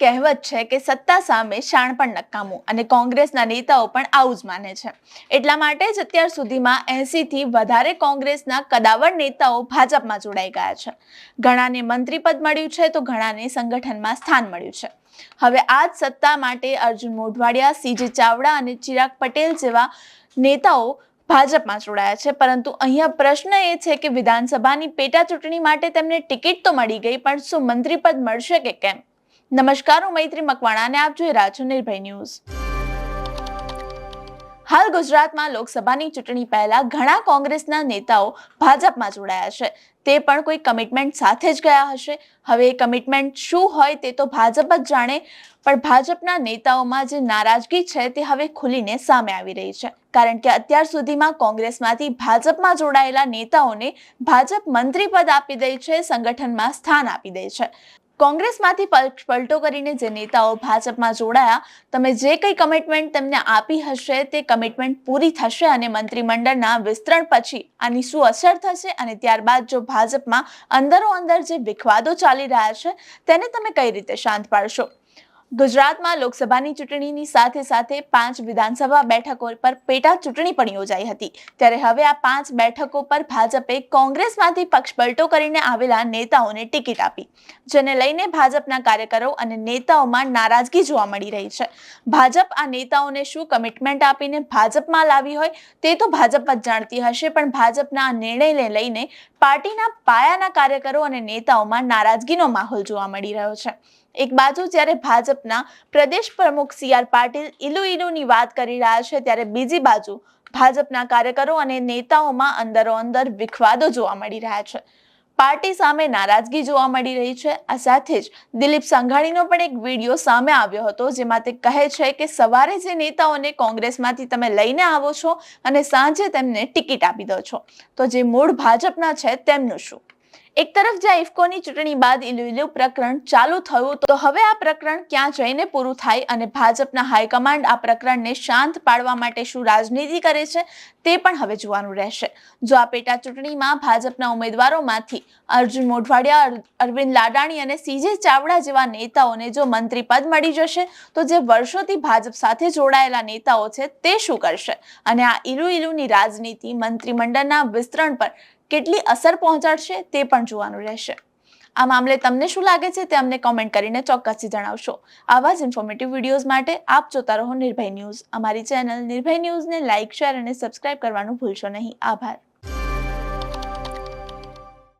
કહેવત છે કે સત્તા સામે શાણ પણ નકામું અને કોંગ્રેસના નેતાઓ પણ આવું જ માને છે. એટલા માટે જ અત્યાર સુધીમાં એંસીથી વધારે કોંગ્રેસના કદાવર નેતાઓ ભાજપમાં જોડાઈ ગયા છે. ઘણાને મંત્રીપદ મળ્યું છે તો ઘણાને સંગઠનમાં સ્થાન મળ્યું છે. હવે આ જ સત્તા માટે અર્જુન મોઢવાડિયા, સીજી ચાવડા અને ચિરાગ પટેલ જેવા નેતાઓ ભાજપમાં જોડાયા છે. પરંતુ અહીંયા પ્રશ્ન એ છે કે વિધાનસભાની પેટા ચૂંટણી માટે તેમને ટિકિટ તો મળી ગઈ, પણ શું મંત્રીપદ મળશે કે કેમ? નમસ્કાર, હું મૈત્રી મકવાણા અને આપ જોઈ રહ્યા છો નિર્ભય ન્યૂઝ. હાલ ગુજરાતમાં લોકસભાની ચૂંટણી પહેલા ઘણા કોંગ્રેસના નેતાઓ ભાજપમાં જોડાયા છે. તે પણ કોઈ કમિટમેન્ટ સાથે જ ગયા હશે. હવે કમિટમેન્ટ શું હોય તે તો ભાજપ જ જાણે, પણ ભાજપના નેતાઓમાં જે નારાજગી છે તે હવે ખુલીને સામે આવી રહી છે. કારણ કે અત્યાર સુધીમાં કોંગ્રેસમાંથી ભાજપમાં જોડાયેલા નેતાઓને ભાજપ મંત્રી પદ આપી દે છે, સંગઠનમાં સ્થાન આપી દે છે. કોંગ્રેસમાંથી પલ- પલટો કરીને જે નેતાઓ ભાજપમાં જોડાયા, તમે જે કંઈ કમિટમેન્ટ તેમને આપી હશે, તે કમિટમેન્ટ પૂરી થશે અને મંત્રીમંડળના વિસ્તરણ પછી આની શું અસર થશે અને ત્યારબાદ જો ભાજપમાં અંદરો અંદર જે વિખવાદો ચાલી રહ્યા છે, તેને તમે કઈ રીતે શાંત પાડશો? ગુજરાતમાં લોકસભાની ચૂંટણીની સાથે સાથે પાંચ વિધાનસભા બેઠકો પર પેટા ચૂંટણી પણ યોજાઈ હતી. ત્યારે હવે આ પાંચ બેઠકો પર ભાજપે કોંગ્રેસમાંથી પક્ષપલટો કરીને આવેલા નેતાઓને ટિકિટ આપી. જેને લઈને ભાજપના કાર્યકરો અને નેતાઓમાં નારાજગી જોવા મળી રહી છે. ભાજપ આ નેતાઓને શું કમિટમેન્ટ આપીને ભાજપમાં લાવી હોય તે તો ભાજપ જ જાણતી હશે, પણ ભાજપના આ નિર્ણયને લઈને પાર્ટીના પાયાના કાર્યકરો અને નેતાઓમાં નારાજગીનો માહોલ જોવા મળી રહ્યો છે. એક બાજુ જ્યારે ભાજપના પ્રદેશ પ્રમુખ સી આર પાટીલ ઇલુ ઇલુની વાત કરી રહ્યા છે, ત્યારે બીજી બાજુ ભાજપના કાર્યકરો અને નેતાઓમાં અંદરો અંદર વિખવાદો જોવા મળી રહ્યા છે. પાર્ટી સામે નારાજગી જોવા મળી રહી છે. આ સાથે જ દિલીપ સંઘાણીનો પણ એક વીડિયો સામે આવ્યો હતો, જેમાં તે કહે છે કે સવારે જે નેતાઓને કોંગ્રેસમાંથી તમે લઈને આવો છો અને સાંજે તેમને ટિકિટ આપી દો છો. તો જે મૂળ ભાજપના છે, તેમનું શું? એક તરફ જ્યાં ઇફકોની ચૂંટણી બાદ ઇલુ ઇલુ પ્રકરણ ચાલુ થયું તો હવે આ પ્રકરણ ક્યાં જઈને પૂરું થાય અને ભાજપના હાઈકમાન્ડ આ પ્રકરણને શાંત પાડવા માટે શું રાજનીતિ કરે છે તે પણ હવે જોવાનું રહેશે. જો આ પેટા ચૂંટણીમાં ભાજપના ઉમેદવારોમાંથી અર્જુન મોઢવાડિયા અરવિંદ લાડાણી અને સીજે ચાવડા જેવા નેતાઓને જો મંત્રી પદ મળી જશે તો જે વર્ષોથી ભાજપ સાથે જોડાયેલા નેતાઓ છે તે શું કરશે? અને આ ઇલુ ઇલુની રાજનીતિ મંત્રીમંડળના વિસ્તરણ પર કેટલી અસર પહોંચાડશે તે જોવાનું રહેશે. આ મામલે તમને શું લાગે છે તે અમને કોમેન્ટ કરીને ચોક્કસથી જણાવશો. આવા જ ઇન્ફોર્મેટિવ વિડીયોઝ માટે આપ જોતા રહો નિર્ભય ન્યૂઝ. અમારી ચેનલ નિર્ભય ન્યૂઝને લાઇક શેર અને સબસ્ક્રાઇબ કરવાનું ભૂલશો નહીં. આભાર.